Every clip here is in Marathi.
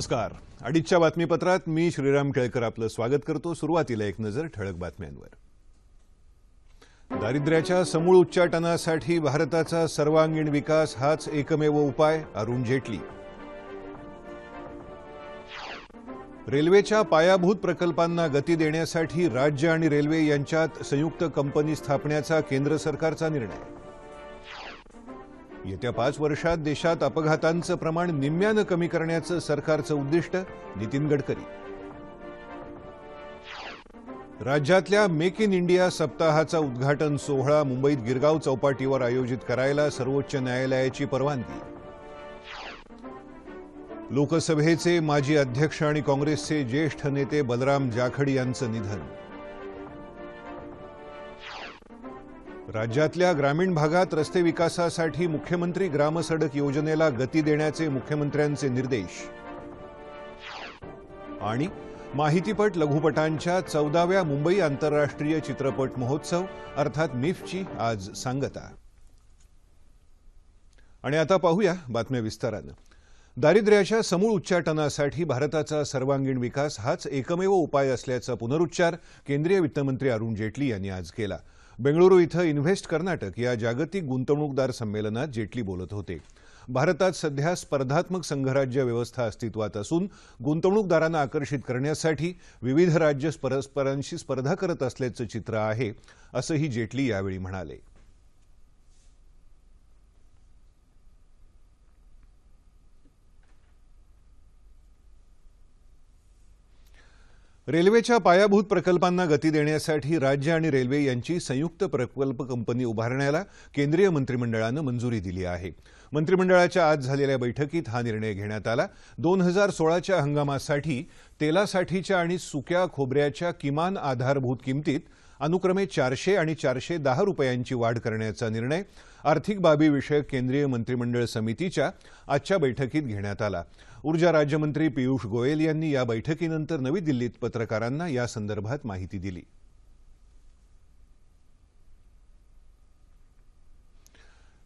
नमस्कार. अडीचच्या बातमीपत्रात मी श्रीराम केळकर आपलं स्वागत करतो. सुरुवातीला एक नजर ठळक बातम्यांवर. दारिद्र्याच्या समूळ उच्चाटनासाठी भारताचा सर्वांगीण विकास हाच एकमेव उपाय अरुण जेटली. रेल्वेच्या पायाभूत प्रकल्पांना गती देण्यासाठी राज्य आणि रेल्वे यांच्यात संयुक्त कंपनी स्थापण्याचा केंद्र सरकारचा निर्णय. येत्या पाच वर्षात देशात अपघातांचं प्रमाण निम्म्यानं कमी करण्याचं सरकारचं उद्दिष्ट नितीन गडकरी. राज्यातल्या मेक इन इंडिया सप्ताहाचा उद्घाटन सोहळा मुंबईत गिरगाव चौपाटीवर आयोजित करायला सर्वोच्च न्यायालयाची परवानगी. लोकसभेचे माजी अध्यक्ष आणि काँग्रेसचे ज्येष्ठ नेते बलराम जाखडी यांचं निधन. राज्यातल्या ग्रामीण भागात रस्ते विकासासाठी मुख्यमंत्री ग्रामसडक योजनेला गती देण्याचे मुख्यमंत्र्यांचे निर्देश. आणि माहितीपट लघुपटांच्या चौदाव्या मुंबई आंतरराष्ट्रीय चित्रपट महोत्सव अर्थात मिफची आज सांगता. आणि आता पाहूया बातम्या विस्तारानं. दारिद्र्याच्या समूळ उच्चाटनासाठी भारताचा सर्वांगीण विकास हाच एकमेव उपाय असल्याचा पुनरुच्चार केंद्रीय वित्तमंत्री अरुण जेटली यांनी आज केला. बेंगळुरू इथं इन्व्हेस्ट कर्नाटक या जागतिक गुंतवणूकदार संमेलनात जेटली बोलत होते. भारतात सध्या स्पर्धात्मक संघराज्य व्यवस्था अस्तित्वात असून गुंतवणूकदारांना आकर्षित करण्यासाठी विविध राज्य परस्परांशी स्पर्धा करत असल्याचं चित्र आहे असंही जेटली यावेळी म्हणाले. रेल्वेच्या पायाभूत प्रकल्पांना गती देण्यासाठी राज्य आणि रेल्वे यांची संयुक्त प्रकल्प कंपनी उभारण्याला केंद्रीय मंत्रिमंडळानं मंजुरी दिली आहे. मंत्रिमंडळाच्या आज झालेल्या बैठकीत हा निर्णय घेण्यात आला. दोन हजार सोळाच्या हंगामासाठी तेलासाठीच्या आणि सुक्या खोबऱ्याच्या किमान आधारभूत किमतीत अनुक्रमे चारशे आणि चारशे दहा रुपयांची वाढ करण्याचा निर्णय आर्थिक बाबीविषयक केंद्रीय मंत्रिमंडळ समितीच्या आजच्या बैठकीत घेण्यात आला. ऊर्जा राज्यमंत्री पियुष गोयल यांनी या बैठकीनंतर नवी दिल्लीत पत्रकारांना या संदर्भात माहिती दिली.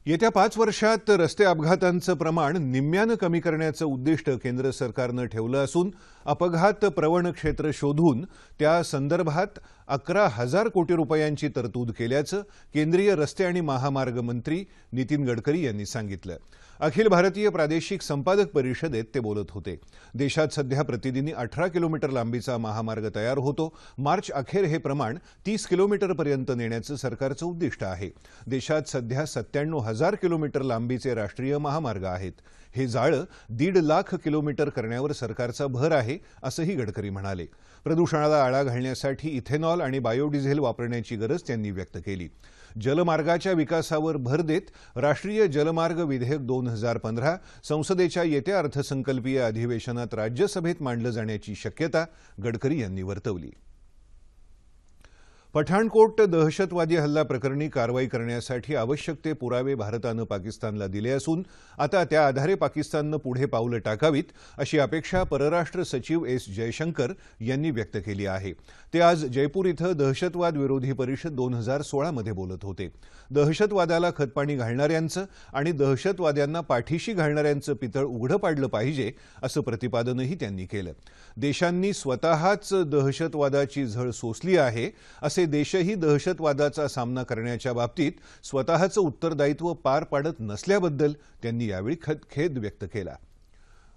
येत्या पाच वर्षात रस्ते अपघातांचं प्रमाण निम्म्यानं कमी करण्याचं उद्दिष्ट केंद्र सरकारनं ठेवलं असून अपघात प्रवण क्षेत्र शोधून त्या संदर्भात अकरा हजार कोटी रुपयांची तरतूद केल्याचं केंद्रीय रस्ते आणि महामार्ग मंत्री नितीन गडकरी यांनी सांगितलं. अखिल भारतीय प्रादेशिक संपादक परिषदेत ते बोलत होते. देशात सध्या प्रतिदिनी अठरा किलोमीटर लांबीचा महामार्ग तयार होतो. मार्च अखेर हे प्रमाण तीस किलोमीटरपर्यंत नेण्याचं सरकारचं उद्दिष्ट आहे. देशात सध्या सत्त्याण्णव हजार किलोमीटर लांबीचे राष्ट्रीय महामार्ग आहेत. हे जाळं दीड लाख किलोमीटर करण्यावर सरकारचा भर आहे असंही गडकरी म्हणाले. प्रदूषणाला आळा घालण्यासाठी इथेनॉल आणि बायोडिझेल वापरण्याची गरज त्यांनी व्यक्त केली. जलमार्गाच्या विकासावर भर देत राष्ट्रीय जलमार्ग विधेयक दोन हजार पंधरा संसदेच्या येत्या अर्थसंकल्पीय अधिवेशनात राज्यसभेत मांडलं जाण्याची शक्यता गडकरी यांनी वर्तवली. पठाणकोट दहशतवादी हल्ला प्रकरणी कारवाई करण्यासाठी आवश्यक ते पुरावे भारतानं पाकिस्तानला दिले असून आता त्या आधारे पाकिस्ताननं पुढे पावलं टाकावीत अशी अपेक्षा परराष्ट्र सचिव एस जयशंकर यांनी व्यक्त केली आहे. ते आज जयपूर इथं दहशतवाद विरोधी परिषद दोन हजार सोळामध्ये बोलत होते. दहशतवादाला खतपाणी घालणाऱ्यांचं आणि दहशतवाद्यांना पाठीशी घालणाऱ्यांचं पितळ उघडं पाडलं पाहिजे असं प्रतिपादनही त्यांनी केलं. देशांनी स्वतःच दहशतवादाची झळ सोसली आहे असे देशही दहशतवादाचा सामना करण्याच्या बाबतीत स्वतःचं उत्तरदायित्व पार पाडत नसल्याबद्दल त्यांनी यावेळी खेद व्यक्त केला.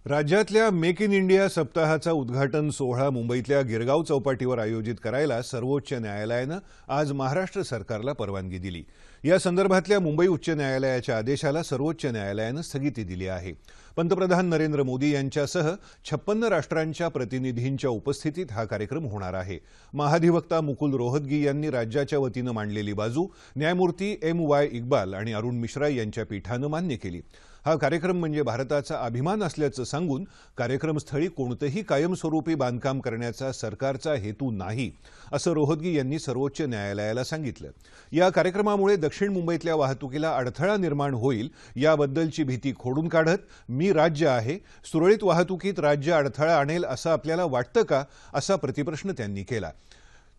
राज्यातल्या मेक इन इंडिया सप्ताहाचा उद्घाटन सोहळा मुंबईतल्या गिरगाव चौपाटीवर आयोजित करायला सर्वोच्च न्यायालयानं आज महाराष्ट्र सरकारला परवानगी दिली. या संदर्भातल्या मुंबई उच्च न्यायालयाच्या आदेशाला सर्वोच्च न्यायालयानं स्थगिती दिली आहे. पंतप्रधान नरेंद्र मोदी यांच्यासह छप्पन्न राष्ट्रांच्या प्रतिनिधींच्या उपस्थितीत हा कार्यक्रम होणार आहे. महाधिवक्ता मुकुल रोहतगी यांनी राज्याच्या वतीनं मांडलेली बाजू न्यायमूर्ती एम वाय इक्बाल आणि अरुण मिश्रा यांच्या पीठानं मान्य केली. हा कार्यक्रम म्हणजे भारताचा अभिमान असल्याचं सांगून कार्यक्रमस्थळी कोणतंही कायमस्वरूपी बांधकाम करण्याचा सरकारचा हेतू नाही असं रोहतगी यांनी सर्वोच्च न्यायालयाला सांगितलं. या कार्यक्रमामुळे दक्षिण मुंबईतल्या वाहतुकीला अडथळा निर्माण होईल याबद्दलची भीती खोडून काढत मी राज्य आहे सुरळीत वाहतुकीत राज्य अडथळा आणेल असं आपल्याला वाटतं का असा प्रतिप्रश्न त्यांनी केला.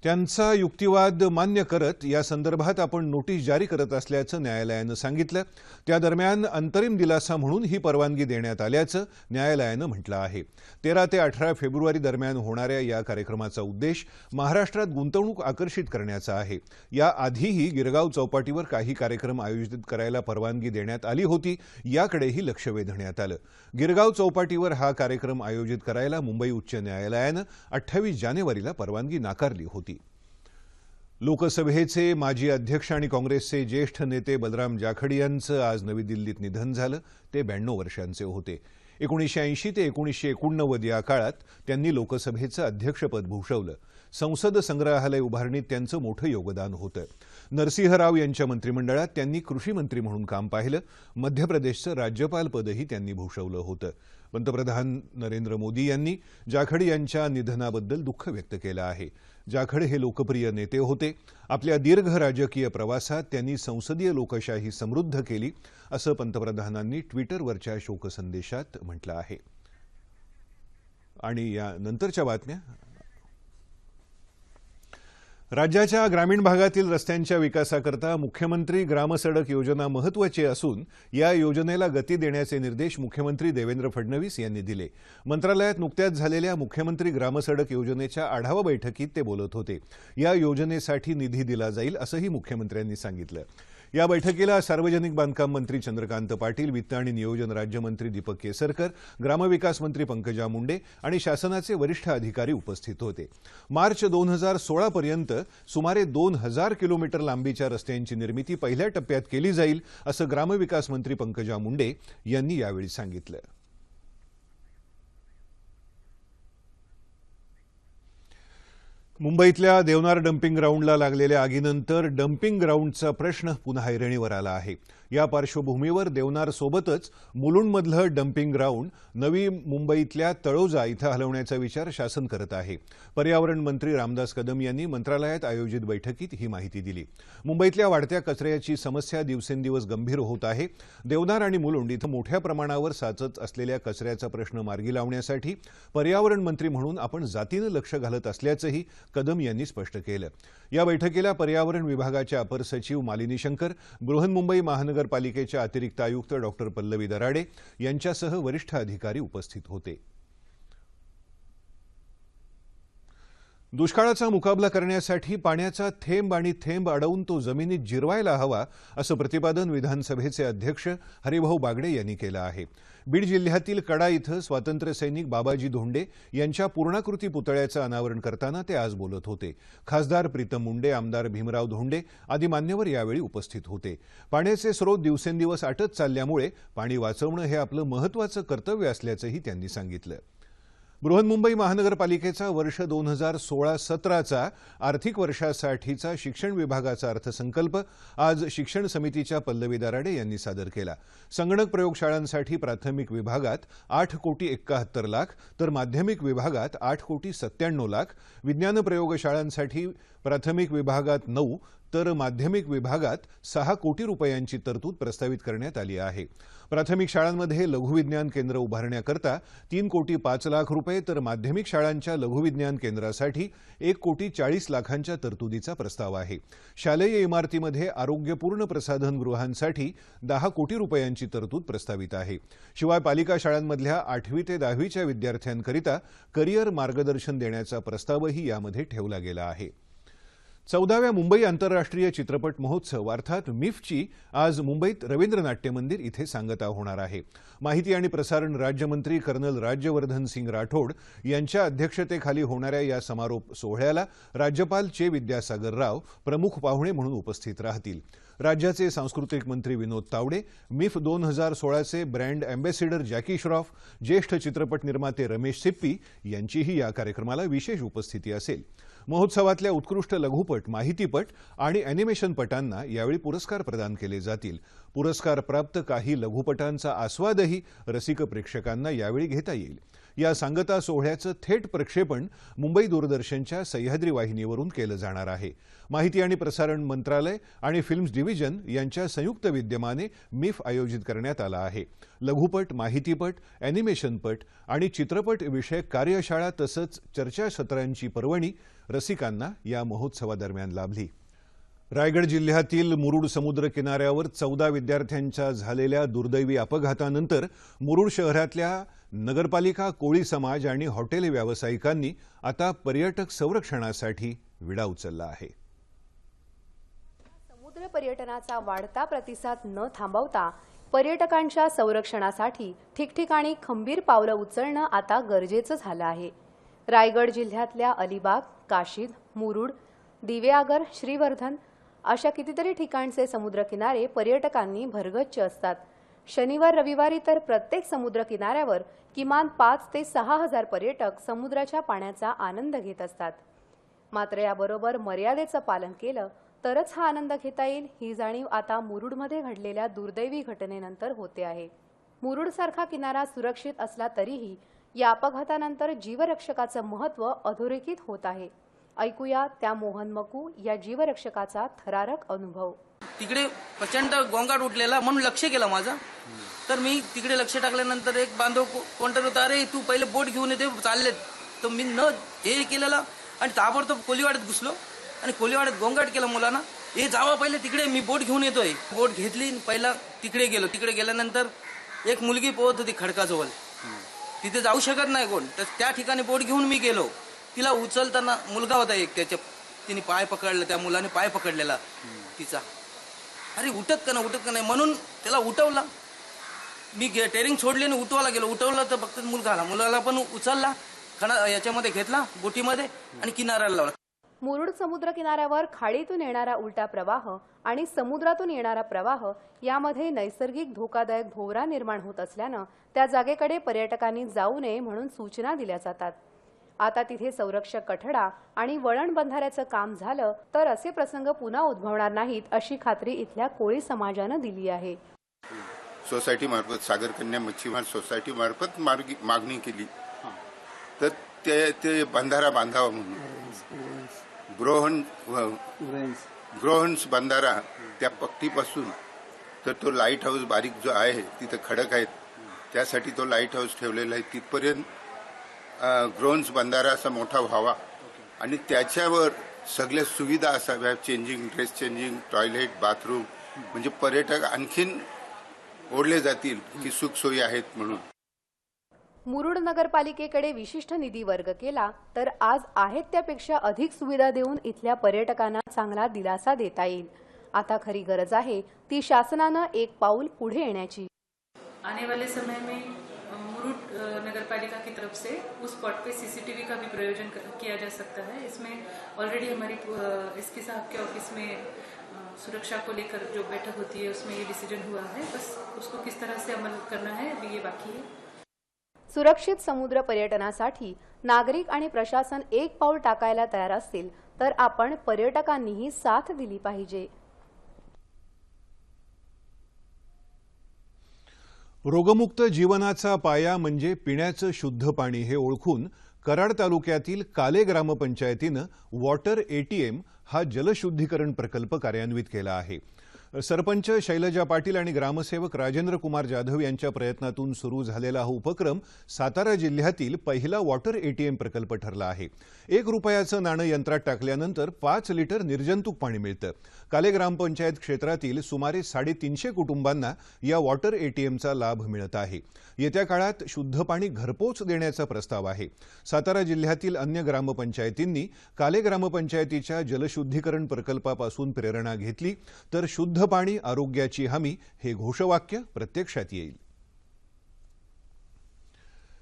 त्यांचा युक्तिवाद मान्य करत या संदर्भात आपण नोटीस जारी करत असल्याचं न्यायालयानं सांगितलं. त्या दरम्यान अंतरिम दिलासा म्हणून ही परवानगी देण्यात आल्याचं न्यायालयानं म्हटलं आहे. तेरा ते अठरा फेब्रुवारी दरम्यान होणाऱ्या या कार्यक्रमाचा उद्देश महाराष्ट्रात गुंतवणूक आकर्षित करण्याचा आहे. या आधीही गिरगाव चौपाटीवर काही कार्यक्रम आयोजित करायला परवानगी देण्यात आली होती याकडेही लक्ष वेधण्यात आलं. गिरगाव चौपाटीवर हा कार्यक्रम आयोजित करायला मुंबई उच्च न्यायालयानं अठ्ठावीस जानेवारीला परवानगी नाकारली होती. लोकसभेचे माजी अध्यक्ष आणि काँग्रेसचे ज्येष्ठ नेते बलराम जाखडी यांचं आज नवी दिल्लीत निधन झालं. ते ब्याण्णव वर्षांचे होते. एकोणीसशे ऐंशी ते एकोणीसशे एकोणनव्वद या काळात त्यांनी लोकसभेचं अध्यक्षपद भूषवलं. संसद संग्रहालय उभारणीत त्यांचं मोठं योगदान होतं. नरसिंह राव यांच्या मंत्रिमंडळात त्यांनी कृषी मंत्री म्हणून काम पाहिलं. मध्य प्रदेशचं राज्यपालपदही त्यांनी भूषवलं होतं. पंतप्रधान नरेंद्र मोदी यांनी जाखडी यांच्या निधनाबद्दल दुःख व्यक्त केलं आहे. जाखड हे लोकप्रिय नेते होते आपल्या दीर्घ राजकीय प्रवासात त्यांनी संसदीय लोकशाही समृद्ध केली असं पंतप्रधानांनी ट्विटरवरच्या शोकसंदेशात म्हटलं आहे. आणि या नंतरच्या बातम्या राज्याच्या ग्रामीण भागातील रस्त्यांच्या विकासाकरता मुख्यमंत्री ग्रामसडक योजना महत्वाची असून या योजनेला गती देण्याचे निर्देश मुख्यमंत्री देवेंद्र फडणवीस यांनी दिले. मंत्रालयात नुकत्याच झालेल्या मुख्यमंत्री ग्रामसडक योजनेच्या आढावा बैठकीत ते बोलत होते. या योजनेसाठी निधी दिला जाईल असंही मुख्यमंत्र्यांनी सांगितलं. या बैठकीला सार्वजनिक बांधकाम मंत्री चंद्रकांत पाटील वित्त आणि नियोजन राज्यमंत्री दीपक केसरकर ग्रामविकास मंत्री पंकजा मुंडे आणि शासनाचे वरिष्ठ अधिकारी उपस्थित होते. मार्च दोन हजार सोळापर्यंत सुमारे दोन हजार किलोमीटर लांबीच्या रस्त्यांची निर्मिती पहिल्या टप्प्यात केली जाईल असं ग्रामविकास मंत्री पंकजा मुंडे यांनी यावेळी सांगितलं. मुंबईतल्या देवनार डम्पिंग ग्राउंडला लागलेल्या आगीनंतर डम्पिंग ग्राउंडचा प्रश्न पुन्हा ऐरणीवर आला आहे. या पार्श्वभूमीवर देवनार सोबतच मुलुंडमधलं डम्पिंग ग्राउंड नवी मुंबईतल्या तळोजा इथं हलवण्याचा विचार शासन करत आहे. पर्यावरण मंत्री रामदास कदम यांनी मंत्रालयात आयोजित बैठकीत ही माहिती दिली. मुंबईतल्या वाढत्या कचऱ्याची समस्या दिवसेंदिवस गंभीर होत आहे. देवनार आणि मुलुंड इथं मोठ्या प्रमाणावर साचत असलेल्या कचऱ्याचा प्रश्न मार्गी लावण्यासाठी पर्यावरण मंत्री म्हणून आपण जातीनं लक्ष घालत असल्याचंही कदम यांनी स्पष्ट केलं. या बैठकीला पर्यावरण विभागाच्या अपर सचिव मालिनी शंकर बृहन्मुंबई महानगरपालिकेच्या अतिरिक्त आयुक्त डॉक्टर पल्लवी दराडे यांच्यासह वरिष्ठ अधिकारी उपस्थित होते. दुष्काळाचा मुकाबला करण्यासाठी पाण्याचा थेंब आणि थेंब अडवून तो जमिनीत जिरवायला हवा असं प्रतिपादन विधानसभेचे अध्यक्ष हरिभाऊ बागडे यांनी केलं आहे. बीड जिल्ह्यातील कडा इथं स्वातंत्र्यसैनिक बाबाजी धोंडे यांच्या पूर्णाकृती पुतळ्याचं अनावरण करताना ते आज बोलत होते. खासदार प्रीतम मुंडे आमदार भीमराव धोंडे आदी मान्यवर यावेळी उपस्थित होते. पाण्याचे स्रोत दिवसेंदिवस आटत चालल्यामुळे पाणी वाचवणं हे आपलं महत्वाचं कर्तव्य असल्याचंही त्यांनी सांगितलं. बृहन्मुंबई महानगरपालिकेचा वर्ष दोन हजार सोळा सतराचा आर्थिक वर्षासाठीचा शिक्षण विभागाचा अर्थसंकल्प आज शिक्षण समितीच्या पल्लवी दराडे यांनी सादर केला. संगणक प्रयोगशाळांसाठी प्राथमिक विभागात आठ कोटी एक्काहत्तर लाख तर माध्यमिक विभागात आठ कोटी सत्त्याण्णव लाख. विज्ञान प्रयोगशाळांसाठी प्राथमिक विभागात नऊ तर माध्यमिक विभागात सहा कोटी रुपयांची तरतूद प्रस्तावित करण्यात आली आहे. प्राथमिक शाळांमध्ये लघुविज्ञान केंद्र उभारण्याकरता तीन कोटी पाच लाख रुपये तर माध्यमिक शाळांच्या लघुविज्ञान केंद्रासाठी एक कोटी चाळीस लाखांच्या तरतुदीचा प्रस्ताव आहे. शालेय इमारतीमध्ये आरोग्यपूर्ण प्रसाधनगृहांसाठी दहा कोटी रुपयांची तरतूद प्रस्तावित आहे. शिवाय पालिका शाळांमधल्या आठवी ते दहावीच्या विद्यार्थ्यांकरिता करिअर मार्गदर्शन देण्याचा प्रस्तावही यामध्ये ठेवला गेला आहे. चौदाव्या मुंबई आंतरराष्ट्रीय चित्रपट महोत्सव अर्थात मिफची आज मुंबईत रवींद्र नाट्य मंदिर इथे सांगता होणार आहे. माहिती आणि प्रसारण राज्यमंत्री कर्नल राज्यवर्धन सिंग राठोड यांच्या अध्यक्षतेखाली होणाऱ्या या समारोप सोहळ्याला राज्यपाल चे विद्यासागर राव प्रमुख पाहुणे म्हणून उपस्थित राहतील. राज्याचे सांस्कृतिक मंत्री विनोद तावडे मिफ दोन हजार सोळाचे ब्रँड अँबॅसिडर जॅकी श्रॉफ ज्येष्ठ चित्रपट निर्माते रमेश सिप्पी यांचीही या कार्यक्रमाला विशेष उपस्थिती असेल. महोत्सवातल्या उत्कृष्ट लघुपट माहितीपट आणि अॅनिमेशनपटांना यावेळी पुरस्कार प्रदान केले जातील. पुरस्कार प्राप्त काही लघुपटांचा आस्वादही रसिक प्रेक्षकांना यावेळी घेता येईल. या सांगता सोहळ्याचं थेट प्रक्षेपण मुंबई दूरदर्शनच्या सह्याद्री वाहिनीवरून केलं जाणार आहे. माहिती आणि प्रसारण मंत्रालय आणि फिल्म्स डिव्हिजन यांच्या संयुक्त विद्यमाने मिफ आयोजित करण्यात आला आहे. लघुपट माहितीपट अॅनिमेशनपट आणि चित्रपट विषयक कार्यशाळा तसंच चर्चासत्रांची पर्वणी रसिकांना या महोत्सवादरम्यान लाभली. रायगड जिल्ह्यातील मुरुड समुद्र किनाऱ्यावर चौदा विद्यार्थ्यांच्या झालेल्या दुर्दैवी अपघातानंतर मुरुड शहरातल्या नगरपालिका कोळी समाज आणि हॉटेल व्यावसायिकांनी आता पर्यटक संरक्षणासाठी विडा उचलला आहे. समुद्र पर्यटनाचा वाढता प्रतिसाद न थांबवता पर्यटकांच्या संरक्षणासाठी ठिकठिकाणी खंबीर पावलं उचलणं आता गरजेचं झालं आहे. रायगड जिल्ह्यातल्या अलिबाग काशीद मुरुड दिवेआगर श्रीवर्धन अशा कितीतरी ठिकाणचे समुद्रकिनारे पर्यटकांनी भरगच्च असतात. शनिवार रविवारी तर प्रत्येक समुद्र किनाऱ्यावर किमान पाच ते सहा हजार पर्यटक समुद्राच्या पाण्याचा आनंद घेत असतात. मात्र याबरोबर मर्यादेचं पालन केलं तरच हा आनंद घेता येईल ही जाणीव आता मुरुडमध्ये घडलेल्या दुर्दैवी घटनेनंतर होते आहे. मुरुडसारखा किनारा सुरक्षित असला तरीही या अपघातानंतर जीवरक्षकाचं महत्त्व अधोरेखित होत आहे. ऐकूया त्या मोहन मकू या जीवरक्षकाचा थरारक अनुभव. तिकडे प्रचंड गोंगाट उठलेला म्हणून लक्ष केलं माझं. तर मी तिकडे लक्ष टाकल्यानंतर एक बांधव को- कोणतर होता अरे तू पहिले बोट घेऊन येते चाललेत. तर मी न हे केलेला आणि ताबडतोब कोलीवाड्यात घुसलो आणि कोलीवाड्यात गोंगाट केलं मुलांना. हे जावा पहिले तिकडे मी बोट घेऊन येतोय. बोट घेतली आणि पहिला तिकडे गेलो. तिकडे गेल्यानंतर एक मुलगी पोहत होती खडकाजवळ. तिथे जाऊ शकत नाही कोण. तर त्या ठिकाणी बोट घेऊन मी गेलो. तिला उचलताना मुलगा होता एक त्याच्या तिने पाय पकडला त्या मुलाने पाय पकडलेला तिचा. अरे उठत का ना उठत का नाही? म्हणून त्याला उठवला. मी गे- टेरिंग सोडली आणि उठवायला गेलो. उठवलं तर फक्त मुलगा आला. मुलाला पण उचलला खणा याच्यामध्ये घेतला बोटीमध्ये आणि किनाऱ्याला लावला. मुरुड समुद्र किनाऱ्यावर खाडीतून येणारा उलटा प्रवाह आणि समुद्रातून येणारा प्रवाह यामध्ये नैसर्गिक धोकादायक भोवरा निर्माण होत असल्यानं त्या जागेकडे पर्यटकांनी जाऊ नये म्हणून सूचना दिल्या जातात. आता तिथे संरक्षक कठडा आणि वळण बंधाऱ्याचं काम झालं तर असे प्रसंग पुन्हा उद्भवणार नाहीत अशी खात्री इथल्या कोळी समाजानं दिली आहे. सोसायटी मार्फत सागर कन्या मच्छीमार सोसायटी मार्फत मार्गी मागणी केली. तर ते ते बंधारा बांधावा म्हणून. ग्रोहन ग्रोहन्स बंधारा त्या पट्टीपासून तर तो लाइट हाऊस बारीक जो आहे तिथं खडक आहेत. त्यासाठी तो लाइट हाऊस ठेवलेला आहे. तिथपर्यंत ग्रोहन्स बंधारा असा मोठा व्हावा. आणि त्याच्यावर सगळ्या सुविधा असाव्या changing dress changing toilet bathroom म्हणजे पर्यटक आणखीन ओढले जातील की सुखसोयी आहेत म्हणून. मुरुड नगरपालिकेकडे विशिष्ट निधी वर्ग केला तर आज आहेत त्यापेक्षा अधिक सुविधा देऊन इथल्या पर्यटकांना चांगला दिलासा देता येईल. आता खरी गरज आहे ती शासनानं एक पाऊल पुढे येण्याची. आने वाले समय में अ, नगर पालिका की तरफ़ से उस स्पॉट पे सीसीटीवी का भी प्रयोजन किया जा सकता है। इसमें ऑलरेडी हमारी एस पी साहब के ऑफ़िस में सुरक्षा को लेकर जो बैठक होती है उसमें ये डिसीज़न हुआ है। बस उसको किस तरह से अमल करना है अभी ये बाकी है। सुरक्षित समुद्र पर्यटनासाठी नागरिक आणि प्रशासन एक पाऊल टाकायला तयार आपण पर्यटकांनीही साथ दिली पाहिजे. रोगमुक्त जीवनाचा पाया म्हणजे पिण्याचं शुद्ध पाणी हे ओळखून कराड तालुक्यातील काले ग्रामपंचायतीनं वॉटर एटीएम हा जलशुद्धीकरण प्रकल्प कार्यान्वित केला आहे. सरपंच शैलजा पाटील आणि ग्रामसेवक राजेंद्र कुमार जाधव यांच्या प्रयत्नातून सुरू झालेला हा उपक्रम सातारा जिल्ह्यातील पहिला वॉटर एटीएम प्रकल्प ठरला आहे. एक रुपयाचं नाणं यंत्रात टाकल्यानंतर पाच लिटर निर्जंतुक पाणी मिळतं. काले ग्रामपंचायत क्षेत्रातील सुमारे साडेतीनशे कुटुंबांना या वॉटर एटीएमचा लाभ मिळत आहे. येत्या काळात शुद्ध पाणी घरपोच देण्याचा प्रस्ताव आहे. सातारा जिल्ह्यातील अन्य ग्रामपंचायतींनी काले ग्रामपंचायतीच्या जलशुद्धीकरण प्रकल्पापासून प्रेरणा घेतली तर शुद्ध शुद्ध पाणी आरोग्याची हमी हे घोषवाक्य प्रत्यक्षात येईल.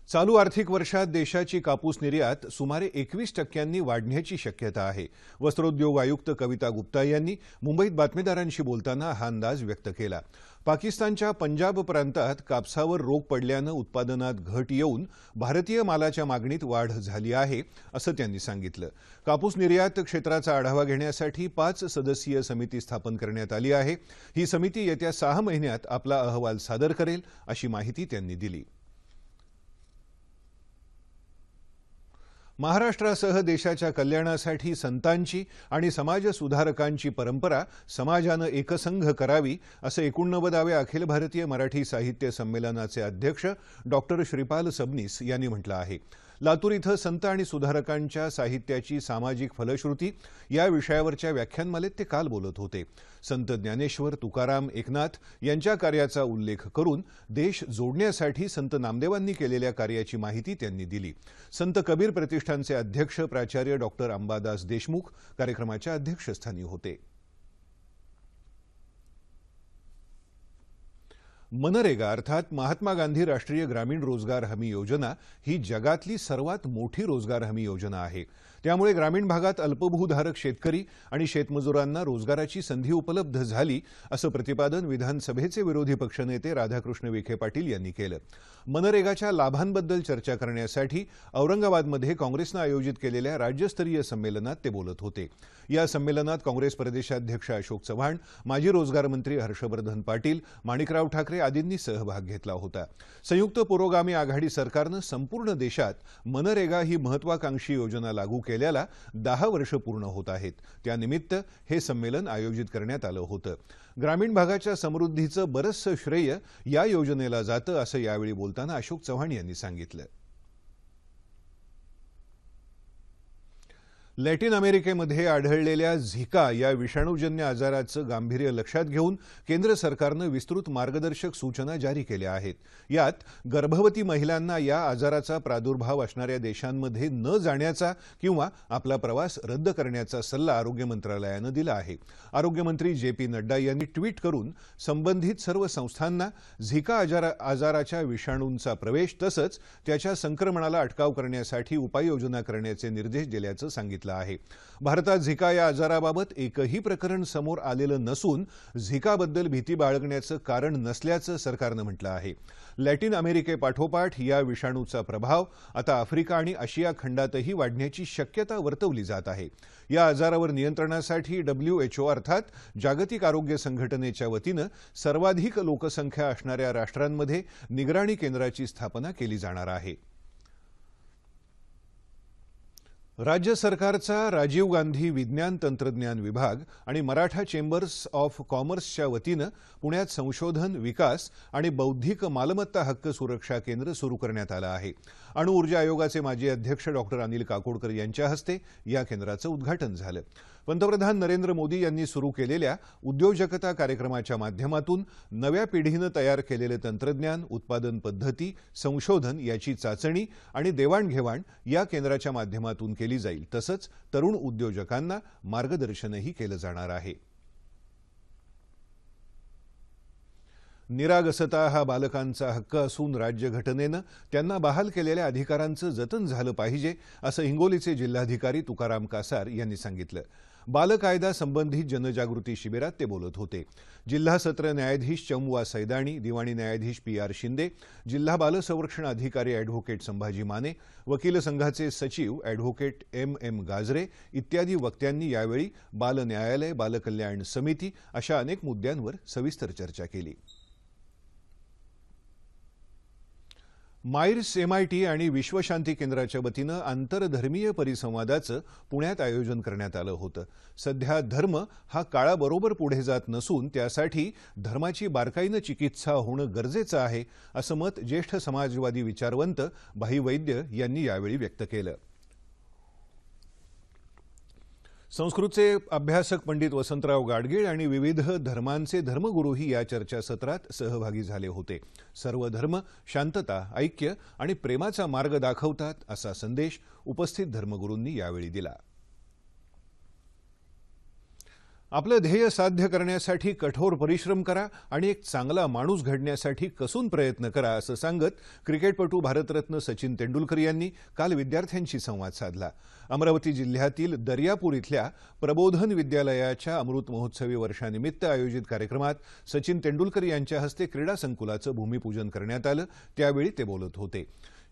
चालू आर्थिक वर्षात देशाची कापूस निर्यात सुमारे एकवीस टक्क्यांनी वाढण्याची शक्यता आहे. वस्त्रोद्योग आयुक्त कविता गुप्ता यांनी मुंबईत बातमीदारांशी बोलताना हा अंदाज व्यक्त केला. पाकिस्तानच्या पंजाब प्रांतात कापसावर रोग पडल्यानं उत्पादनात घट येऊन भारतीय मालाच्या मागणीत वाढ झाली आहे असं त्यांनी सांगितलं. कापूस निर्यात क्षेत्राचा आढावा घेण्यासाठी पाच सदस्यीय समिती स्थापन करण्यात आली आहे. ही समिती येत्या सहा महिन्यात आपला अहवाल सादर करेल अशी माहिती त्यांनी दिली. महाराष्ट्रासह देशाच्या कल्याणासाठी संतांची आणि समाजसुधारकांची परंपरा समाजानं एकसंघ करावी असं एकोणनव्वदाव्या अखिल भारतीय मराठी साहित्य संमेलनाचे अध्यक्ष डॉक्टर श्रीपाल सबनीस यांनी म्हटलं आहे. लातूर इथं संत आणि सुधारकांच्या साहित्याची सामाजिक फलश्रुती या विषयावरच्या व्याख्यानमालेत ते काल बोलत होते. संत ज्ञानेश्वर तुकाराम एकनाथ यांच्या कार्याचा उल्लेख करून देश जोडण्यासाठी संत नामदेवांनी केलेल्या कार्याची माहिती त्यांनी दिली. संत कबीर प्रतिष्ठानचे अध्यक्ष प्राचार्य डॉक्टर अंबादास देशमुख कार्यक्रमाच्या अध्यक्षस्थानी होते. मनरेगा अर्थात महात्मा गांधी राष्ट्रीय ग्रामीण रोजगार हमी योजना ही जगातली सर्वात मोठी रोजगार हमी योजना आहे. त्यामुळे ग्रामीण भागात अल्पभूधारक शेतकरी आणि शेतमजुरांना रोजगाराची संधी उपलब्ध झाली असं प्रतिपादन विधानसभेचे विरोधी पक्षनेते राधाकृष्ण विखे पाटील यांनी केलं. मनरेगाच्या लाभांबद्दल चर्चा करण्यासाठी औरंगाबादमध्ये काँग्रेसनं आयोजित केलेल्या राज्यस्तरीय संमेलनात ते बोलत होते. या संमेलनात काँग्रेस प्रदेशाध्यक्ष अशोक चव्हाण माजी रोजगार मंत्री हर्षवर्धन पाटील माणिकराव ठाकरे आदींनी सहभाग घेतला होता. संयुक्त पुरोगामी आघाडी सरकारनं संपूर्ण देशात मनरेगा ही महत्वाकांक्षी योजना लागू केली. केल्याला दहा वर्ष पूर्ण होत आहेत. त्यानिमित्त हे संमेलन आयोजित करण्यात आलं होतं. ग्रामीण भागाच्या समृद्धीचं बरंचसं श्रेय या योजनेला जातं असं यावेळी बोलताना अशोक चव्हाण यांनी सांगितलं. लॅटिन अमेरिकेमध्ये आढळलेल्या झिका या विषाणूजन्य आजाराचं गांभीर्य लक्षात घेऊन केंद्र सरकारनं विस्तृत मार्गदर्शक सूचना जारी केल्या आहेत. यात गर्भवती महिलांना या आजाराचा प्रादुर्भाव असणाऱ्या देशांमध्ये न जाण्याचा किंवा आपला प्रवास रद्द करण्याचा सल्ला आरोग्य मंत्रालयानं दिला आहे. आरोग्यमंत्री जे पी नड्डा यांनी ट्विट करून संबंधित सर्व संस्थांना झिका आजारा आजाराच्या विषाणूंचा प्रवेश तसंच त्याच्या संक्रमणाला अटकाव करण्यासाठी उपाययोजना करण्याचे निर्देश दिल्याचं सांगितलं. आहे. भारतात झिका या आजाराबाबत एकही प्रकरण समोर आलेलं नसून झिकाबद्दल भीती बाळगण्याचं कारण नसल्याचं सरकारनं म्हटलं आहे. लॅटिन अमेरिकेपाठोपाठ या विषाणूचा प्रभाव आता आफ्रिका आणि आशिया खंडातही वाढण्याची शक्यता वर्तवली जात आहे. या आजारावर नियंत्रणासाठी डब्ल्यूएचओ अर्थात जागतिक आरोग्य संघटनेच्या वतीनं सर्वाधिक लोकसंख्या असणाऱ्या राष्ट्रांमध्ये निगराणी केंद्राची स्थापना केली जाणार आहे. राज्य सरकारचा राजीव गांधी विज्ञान तंत्रज्ञान विभाग आणि मराठा चेंबर्स ऑफ कॉमर्सच्या वतीनं पुण्यात संशोधन विकास आणि बौद्धिक मालमत्ता हक्क सुरक्षा केंद्र सुरू करण्यात आलं आहे. अणु ऊर्जा आयोगाचे माजी अध्यक्ष डॉक्टर अनिल काकोडकर यांच्या हस्ते या केंद्राचं उद्घाटन झालं. पंतप्रधान नरेंद्र मोदी यांनी सुरू केलेल्या उद्योजकता कार्यक्रमाच्या माध्यमातून नव्या पिढीनं तयार केलेले तंत्रज्ञान उत्पादन पद्धती संशोधन याची चाचणी आणि देवाणघेवाण या केंद्राच्या माध्यमातून केली जाईल. तसंच तरुण उद्योजकांना मार्गदर्शनही केलं जाणार आहे. निरागसता हा बालकांचा हक्क असून राज्यघटनेनं त्यांना बहाल केलेल्या अधिकारांचं जतन झालं पाहिजे असं हिंगोलीचे जिल्हाधिकारी तुकाराम कासार यांनी सांगितलं. बालकायदा संबंधित जनजागृती शिबिरात ते बोलत होते. जिल्हा सत्र न्यायाधीश चमवा सैदाणी दिवाणी न्यायाधीश पी आर शिंदे जिल्हा बाल संरक्षण अधिकारी अॅडव्होकेट संभाजी माने वकील संघाचे सचिव अॅडव्होकेट एम एम गाजरे इत्यादी वक्त्यांनी यावेळी बाल न्यायालय बालकल्याण समिती अशा अनेक मुद्द्यांवर सविस्तर चर्चा केली. मायर्स एमआयटी आणि विश्वशांती केंद्राच्या वतीनं आंतरधर्मीय परिसंवादाचं पुण्यात आयोजन करण्यात आलं होतं. सध्या धर्म हा काळाबरोबर पुढे जात नसून त्यासाठी धर्माची बारकाईनं चिकित्सा होणं गरजेचं आहे असं मत ज्येष्ठ समाजवादी विचारवंत भाई वैद्य यांनी यावेळी व्यक्त केलं. संस्कृतचे अभ्यासक पंडित वसंतराव गाडगीळ आणि विविध धर्मांचे धर्मगुरूही या चर्चासत्रात सहभागी झाले होते. सर्व धर्म शांतता ऐक्य आणि प्रेमाचा मार्ग दाखवतात असा संदेश उपस्थित धर्मगुरूंनी यावेळी दिला. आपलं ध्येय साध्य करण्यासाठी कठोर परिश्रम करा आणि एक चांगला माणूस घडण्यासाठी कसून प्रयत्न करा असं सांगत क्रिकेटपटू भारतरत्न सचिन तेंडुलकर यांनी काल विद्यार्थ्यांशी संवाद साधला. अमरावती जिल्ह्यातील दर्यापूर इथल्या प्रबोधन विद्यालयाच्या अमृत महोत्सवी वर्षानिमित्त आयोजित कार्यक्रमात सचिन तेंडुलकर यांच्या हस्ते क्रीडा संकुलाचं भूमिपूजन करण्यात आलं. त्यावेळी ते बोलत होते.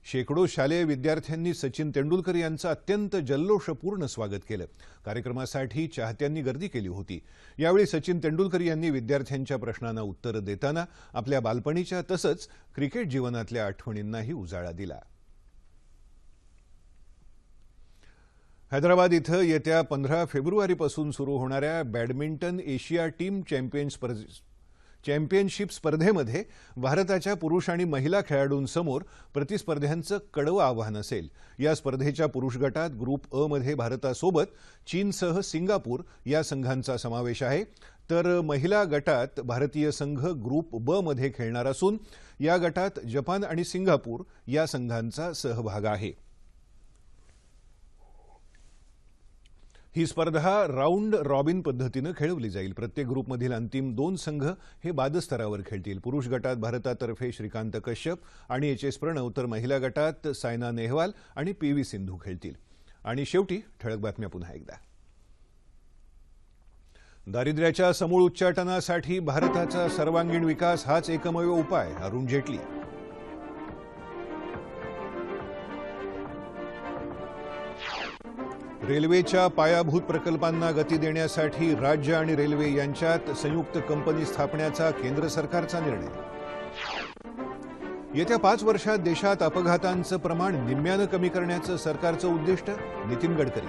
शेकडो शालेय विद्यार्थ्यांनी सचिन तेंडुलकर यांचं अत्यंत जल्लोषपूर्ण स्वागत केलं. कार्यक्रमासाठी चाहत्यांनी गर्दी केली होती. यावेळी सचिन तेंडुलकर यांनी विद्यार्थ्यांच्या प्रश्नांना उत्तरं देताना आपल्या बालपणीच्या तसंच क्रिकेट जीवनातल्या आठवणींनाही उजाळा दिला. हैदराबाद इथं येत्या पंधरा फेब्रुवारीपासून सुरू होणाऱ्या बॅडमिंटन एशिया टीम चॅम्पियन स्पर्ध चॅम्पियनशिप स्पर्धेमध्ये भारताच्या पुरुष आणि महिला खेळाडूंसमोर प्रतिस्पर्ध्यांचं कडवं आव्हान असेल. या स्पर्धेच्या पुरुष गटात ग्रुप अ मध्ये भारतासोबत चीनसह सिंगापूर या संघांचा समावेश आहे. तर महिला गटात भारतीय संघ ग्रुप ब मध्ये खेळणार असून या गटात जपान आणि सिंगापूर या संघांचा सहभाग आहे. ही स्पर्धा राऊंड रॉबिन पद्धतीनं खेळवली जाईल. प्रत्येक ग्रुपमधील अंतिम दोन संघ हे बादस्तरावर खेळतील. पुरुष गटात भारतातर्फे श्रीकांत कश्यप आणि एच एस प्रणव तर महिला गटात सायना नेहवाल आणि पी व्ही सिंधू खेळतील. आणि शेवटी ठळक बातम्या पुन्हा एकदा. दारिद्र्याच्या समूळ उच्चाटनासाठी भारताचा सर्वांगीण विकास हाच एकमेव उपाय अरुण जेटली. रेल्वेच्या पायाभूत प्रकल्पांना गती देण्यासाठी राज्य आणि रेल्वे यांच्यात संयुक्त कंपनी स्थापण्याचा केंद्र सरकारचा निर्णय. येत्या पाच वर्षात देशात अपघातांचं प्रमाण निम्म्यानं कमी करण्याचं सरकारचं उद्दिष्ट नितीन गडकरी.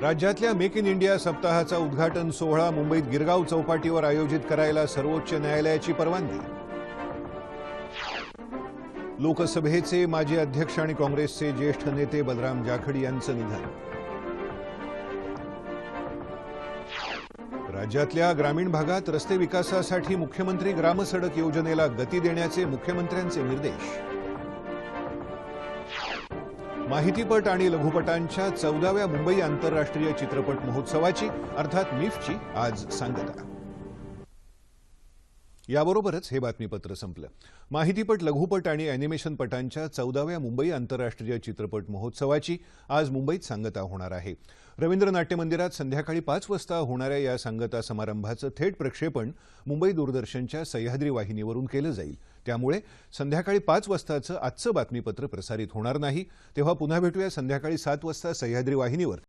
राज्यातल्या मेक इन इंडिया सप्ताहाचा उद्घाटन सोहळा मुंबईत गिरगाव चौपाटीवर आयोजित करायला सर्वोच्च न्यायालयाची परवानगी. लोकसभेचे माजी अध्यक्ष आणि काँग्रेसचे ज्येष्ठ नेते बलराम जाखडी यांचं निधन. राज्यातल्या ग्रामीण भागात रस्ते विकासासाठी मुख्यमंत्री ग्रामसडक योजनेला गती देण्याचे मुख्यमंत्र्यांचे निर्देश. माहितीपट आणि लघुपटांच्या चौदाव्या मुंबई आंतरराष्ट्रीय चित्रपट महोत्सवाची अर्थात मिफची आज सांगता. याबरोबरच हे बातमीपत्र संपलं. माहितीपट लघुपट आणि अॅनिमेशनपटांच्या चौदाव्या मुंबई आंतरराष्ट्रीय चित्रपट महोत्सवाची आज मुंबईत सांगता होणार आहे. रवींद्र नाट्य मंदिरात संध्याकाळी पाच वाजता होणाऱ्या या सांगता समारंभाचं थेट प्रक्षेपण मुंबई दूरदर्शनच्या सह्याद्री वाहिनीवरून केलं जाईल. त्यामुळे संध्याकाळी पाच वाजताचं आजचं बातमीपत्र प्रसारित होणार नाही. तेव्हा पुन्हा भेटूया संध्याकाळी सात वाजता सह्याद्री वाहिनीवर.